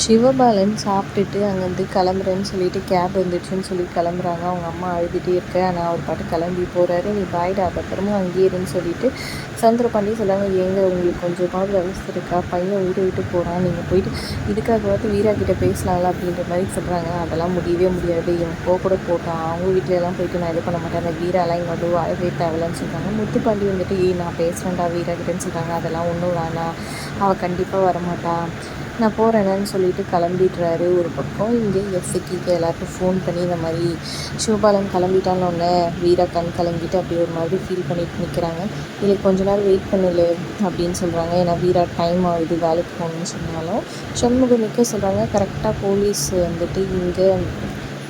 சிவபாலன் சாப்பிட்டுட்டு அங்கேருந்து கிளம்புறேன்னு சொல்லிட்டு கேப் வந்துடுச்சுன்னு சொல்லி கிளம்புறாங்க. அவங்க அம்மா அழுதுகிட்டே இருக்க. ஆனால் அவர் பாட்டு கிளம்பி போகிறாரு நீ பாய்டா பத்திரமா அங்கேயே இருன்னு சொல்லிட்டு சந்திரபாண்டி சொல்கிறாங்க ஏங்க உங்களுக்கு கொஞ்சமாவது விவசாய இருக்கா? பையன் வீடு விட்டு போகிறான் நீங்கள் போயிட்டு இதுக்காகவாவது வீரா கிட்ட பேசலாம்ல அப்படின்ற மாதிரி சொல்கிறாங்க அதெல்லாம் முடியவே முடியாது. இவன் போக கூட போட்டான். அவங்க வீட்டிலலாம் போயிட்டு நான் இது பண்ண மாட்டேன். அந்த வீராலாம் இங்கே வந்து வாழவே தேவையில்லன்னு சொல்கிறாங்க முத்துப்பாண்டி வந்துட்டு ஏய் நான் பேசுகிறேன்டா வீரா கிட்டேன்னு சொல்கிறாங்க அதெல்லாம் ஒன்றும் வேணாம். அவள் கண்டிப்பாக வரமாட்டான் நான் போகிறேன்னு சொல்லிட்டு கிளம்பிடுறாரு ஒரு பக்கம். இங்கே எஃப்சிக்கு எல்லாருக்கும் ஃபோன் பண்ணி இந்த மாதிரி சிவபாலன் கிளம்பிட்டான்னு வீரா கண் கலங்கிட்டு அப்படி ஒரு மாதிரி ஃபீல் பண்ணிட்டு நிற்கிறாங்க இல்லை கொஞ்ச நேரம் வெயிட் பண்ணல அப்படின்னு சொல்கிறாங்க ஏன்னா வீரா டைம் ஆகுது வேலைக்கு போகணும்னு சொன்னாலும். சண்முகம் நிற்க சொல்கிறாங்க கரெக்டாக போலீஸ் வந்துட்டு இங்கே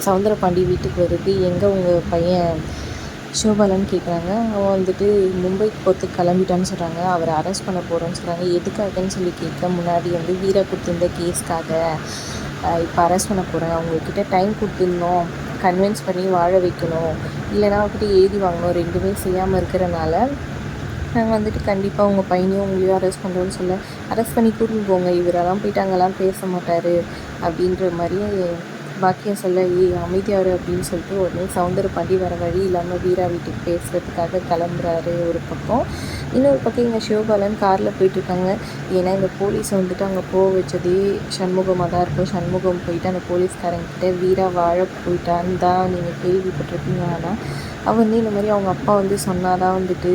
சவுந்தரபாண்டி வீட்டுக்கு வருது. எங்கே உங்கள் பையன் சிவபாலன் கேட்குறாங்க அவன் வந்துட்டு மும்பைக்கு போகிறதுக்கு கிளம்பிட்டான்னு சொல்கிறாங்க அவரை அரெஸ்ட் பண்ண போகிறோன்னு சொல்கிறாங்க எதுக்காகன்னு சொல்லி கேட்க முன்னாடி வந்து வீரா கொடுத்துருந்த கேஸ்க்காக இப்போ அரெஸ்ட் பண்ண போகிறேன் அவங்கக்கிட்ட டைம் கொடுத்துருந்தோம் கன்வின்ஸ் பண்ணி வாழ வைக்கணும். இல்லைனா அவர்கிட்ட ஏறி வாங்கணும். ரெண்டுமே செய்யாமல் இருக்கிறனால நாங்கள் வந்துட்டு கண்டிப்பாக உங்கள் பையனையும் உங்களையும் அரெஸ்ட் பண்ணுறோன்னு சொல்ல அரெஸ்ட் பண்ணி கூட்டின்னு போங்க. இவரெல்லாம் போயிட்டு அங்கெல்லாம் பேச மாட்டார். அப்படின்ற மாதிரி பாக்கியம் சொல்ல ஏ அமைதியாரு அப்படின்னு சொல்லிட்டு உடனே சவுந்தர பாண்டி வர வழி இல்லாமல் வீரா வீட்டுக்கு பேசுகிறதுக்காக கிளம்புறாரு ஒரு பக்கம். இன்னொரு பக்கம் இங்கே சிவபாலன் காரில் போயிட்டுருக்காங்க. ஏன்னா இந்த போலீஸ் வந்துட்டு அங்கே போக வச்சதே சண்முகமாக தான் இருக்கும். சண்முகம் போயிட்டு அந்த போலீஸ்காரங்கிட்ட வீரா வாழ போயிட்டான்னு தான் நீங்கள் கேள்விப்பட்டிருக்கீங்க ஆனால் அவர் வந்து இந்த மாதிரி அவங்க அப்பா வந்து சொன்னாதான் வந்துட்டு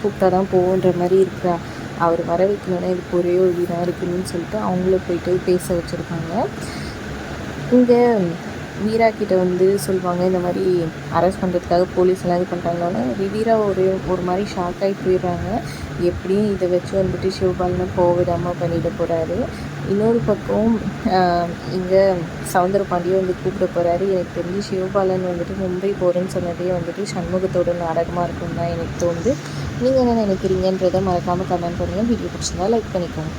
கூப்பிட்டா தான் போகுன்ற மாதிரி இருக்கிறா அவர் வர வைக்கலன்னா இதுக்கு ஒரே ஒரு வீடாக இருக்குன்னு சொல்லிட்டு அவங்கள போயிட்டு பேச வச்சுருக்காங்க. இங்கே வீரா கிட்ட வந்து சொல்லுவாங்க இந்த மாதிரி அரெஸ்ட் பண்ணுறதுக்காக போலீஸ் எல்லாம் இது பண்ணுறாங்கன்னா வீரா ஒரு ஒரு மாதிரி ஷாக் ஆகி போயிடுறாங்க. எப்படியும் இதை வச்சு வந்துட்டு சிவபாலனை போவிடாமல் பண்ணிட போகிறாரு இன்னொரு பக்கம் இங்கே சவுந்தர பாண்டியும் வந்து கூப்பிட போகிறாரு எனக்கு தெரிஞ்சு சிவபாலன் வந்துட்டு மும்பை போகிறேன்னு சொன்னதே வந்துட்டு சண்முகத்தோட நாடகமாக இருக்கும் தான் எனக்கு தோணுது. நீங்கள் என்ன நினைக்கிறீங்கன்றதை மறக்காமல் கமெண்ட் பண்ணுங்கள் வீடியோ பிடிச்சிருந்தா லைக் பண்ணிக்கோங்க.